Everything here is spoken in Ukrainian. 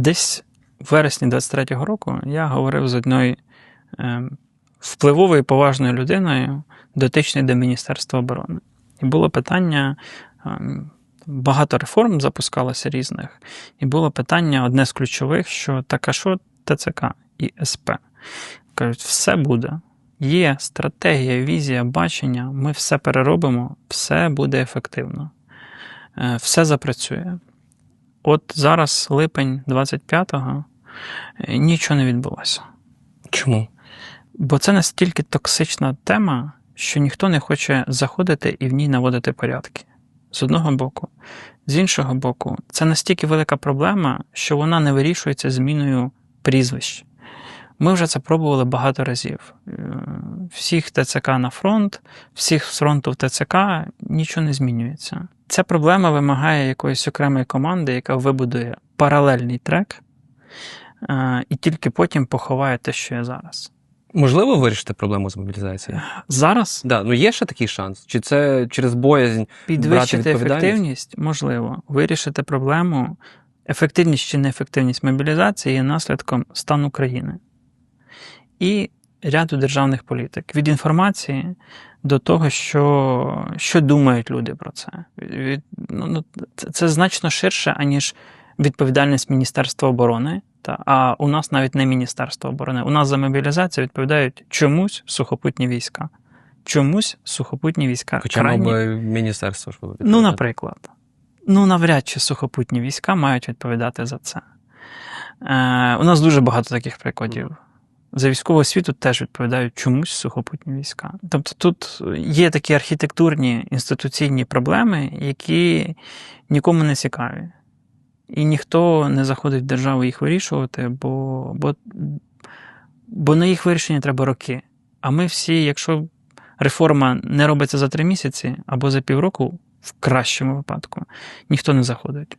Десь в вересні 23-го року я говорив з одною е, впливовою поважною людиною, дотичною до Міністерства оборони. І було питання. е, Багато реформ запускалося різних, і було питання одне з ключових: що так, а що ТЦК і СП? Кажуть, все буде. Є стратегія, візія, бачення, ми все переробимо, все буде ефективно, Е, все запрацює. От зараз, липень 25-го, е, нічого не відбулося. Чому? Бо це настільки токсична тема, що ніхто не хоче заходити і в ній наводити порядки. З одного боку. З іншого боку, це настільки велика проблема, що вона не вирішується зміною прізвищ. Ми вже це пробували багато разів. Всіх ТЦК на фронт, всіх з фронту в ТЦК нічого не змінюється. Ця проблема вимагає якоїсь окремої команди, яка вибудує паралельний трек, е, і тільки потім поховає те, що є зараз. Можливо вирішити проблему з мобілізацією? Зараз Да, ну є ще такий шанс? Чи це через боязнь? підвищити відповідальність? ефективність можливо, вирішити проблему. Ефективність чи неефективність мобілізації є наслідком стану країни і ряду державних політик. Від інформації до того, що, що думають люди про це. Від, ну, ну, це, це значно ширше, аніж відповідальність Міністерства оборони. Та, а у нас навіть не Міністерство оборони. У нас за мобілізацію відповідають чомусь сухопутні війська. Чомусь сухопутні війська. Хоча крайні- би міністерство ж було Ну, наприклад. Ну, навряд чи сухопутні війська мають відповідати за це. Е, у нас дуже багато таких прикладів. За військову освіту теж відповідають чомусь сухопутні війська. Тобто тут є такі архітектурні інституційні проблеми, які нікому не цікаві. І ніхто не заходить в державу їх вирішувати, бо, бо, бо на їх вирішення треба роки. А ми всі, якщо реформа не робиться за три місяці або за півроку, в кращому випадку, ніхто не заходить.